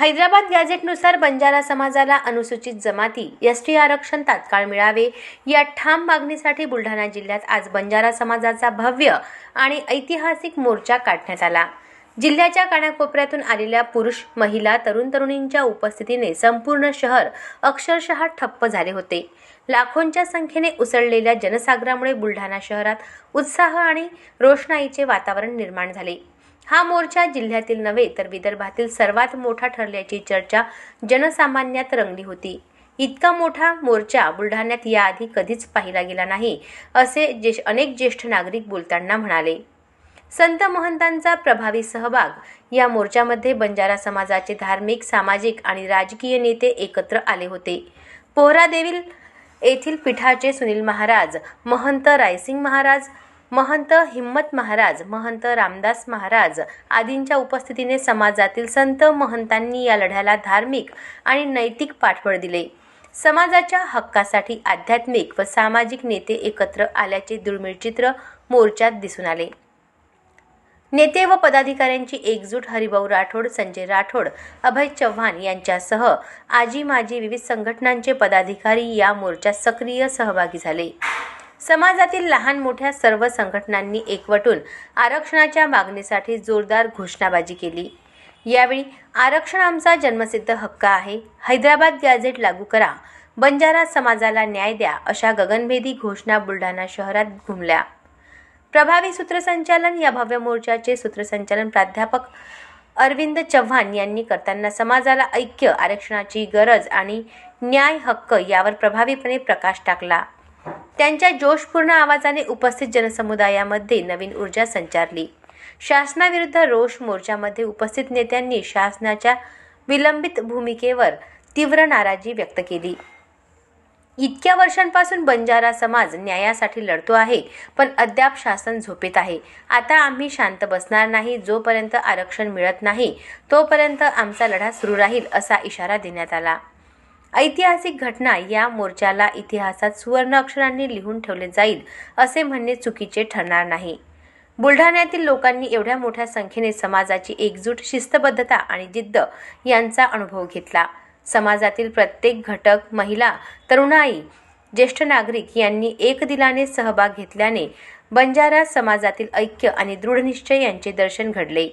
हैदराबाद गॅझेटनुसार बंजारा समाजाला अनुसूचित जमाती एस टी आरक्षण तात्काळ मिळावे. या ठाम मागणीसाठी बुलढाणा जिल्ह्यात आज बंजारा समाजाचा भव्य आणि ऐतिहासिक मोर्चा काढण्यात आला. जिल्ह्याच्या कानाकोपऱ्यातून आलेल्या पुरुष महिला तरुण तरुणींच्या उपस्थितीने संपूर्ण शहर अक्षरशः ठप्प झाले होते. लाखोंच्या संख्येने उसळलेल्या जनसागरामुळे बुलढाणा शहरात उत्साह आणि रोषणाईचे वातावरण निर्माण झाले. हा मोर्चा जिल्ह्यातील नव्हे तर विदर्भातील सर्वात मोठा ठरल्याची चर्चा जनसामान्यात रंगली होती. इतका मोठा मोर्चा बुलढाण्यात याआधी कधीच पाहिला गेला नाही असे जे अनेक ज्येष्ठ नागरिक बोलताना म्हणाले. संत महंतांचा प्रभावी सहभाग या मोर्चामध्ये बंजारा समाजाचे धार्मिक सामाजिक आणि राजकीय नेते एकत्र आले होते. पोहरादेवील येथील पीठाचे सुनील महाराज महंत रायसिंग महाराज महंत हिम्मत महाराज महंत रामदास महाराज आदींच्या उपस्थितीने समाजातील संत महंतांनी या लढ्याला धार्मिक आणि नैतिक पाठबळ दिले. समाजाच्या हक्कासाठी आध्यात्मिक व सामाजिक नेते एकत्र आल्याचे दुर्मिळ चित्र मोर्चात दिसून आले. नेते व पदाधिकाऱ्यांची एकजूट हरिभाऊ राठोड संजय राठोड अभय चव्हाण यांच्यासह आजी माजी विविध संघटनांचे पदाधिकारी या मोर्चात सक्रिय सहभागी झाले. समाजातील लहान मोठ्या सर्व संघटनांनी एकवटून आरक्षणाच्या मागणीसाठी जोरदार घोषणाबाजी केली. यावेळी आरक्षण आमचा जन्मसिद्ध हक्क आहे. हैदराबाद गॅझेट लागू करा. बंजारा समाजाला न्याय द्या अशा गगनभेदी घोषणा बुलढाणा शहरात घुमल्या. प्रभावी सूत्रसंचालन या भव्य मोर्चाचे सूत्रसंचालन प्राध्यापक अरविंद चव्हाण यांनी करताना समाजाला ऐक्य आरक्षणाची गरज आणि न्याय हक्क यावर प्रभावीपणे प्रकाश टाकला. त्यांच्या जोशपूर्ण आवाजाने उपस्थित जनसमुदायामध्ये नवीन ऊर्जा संचारली. शासनाविरुद्ध रोष मोर्चामध्ये उपस्थित नेत्यांनी शासनाच्या विलंबित भूमिकेवर तीव्र नाराजी व्यक्त केली. इतक्या वर्षांपासून बंजारा समाज न्यायासाठी लढतो आहे पण अद्याप शासन झोपेत आहे. आता आम्ही शांत बसणार नाही जोपर्यंत आरक्षण मिळत नाही तोपर्यंत आमचा लढा सुरू राहील असा इशारा देण्यात आला. ऐतिहासिक घटना या मोर्चाला इतिहासात सुवर्ण अक्षरांनी लिहून ठेवले जाईल असे म्हणणे चुकीचे ठरणार नाही. बुलढाण्यातील लोकांनी एवढ्या मोठ्या संख्येने समाजाची एकजूट शिस्तबद्धता आणि जिद्द यांचा अनुभव घेतला. समाजातील प्रत्येक घटक महिला तरुणाई ज्येष्ठ नागरिक यांनी एकदिलाने सहभाग घेतल्याने बंजारा समाजातील ऐक्य आणि दृढनिश्चय यांचे दर्शन घडले.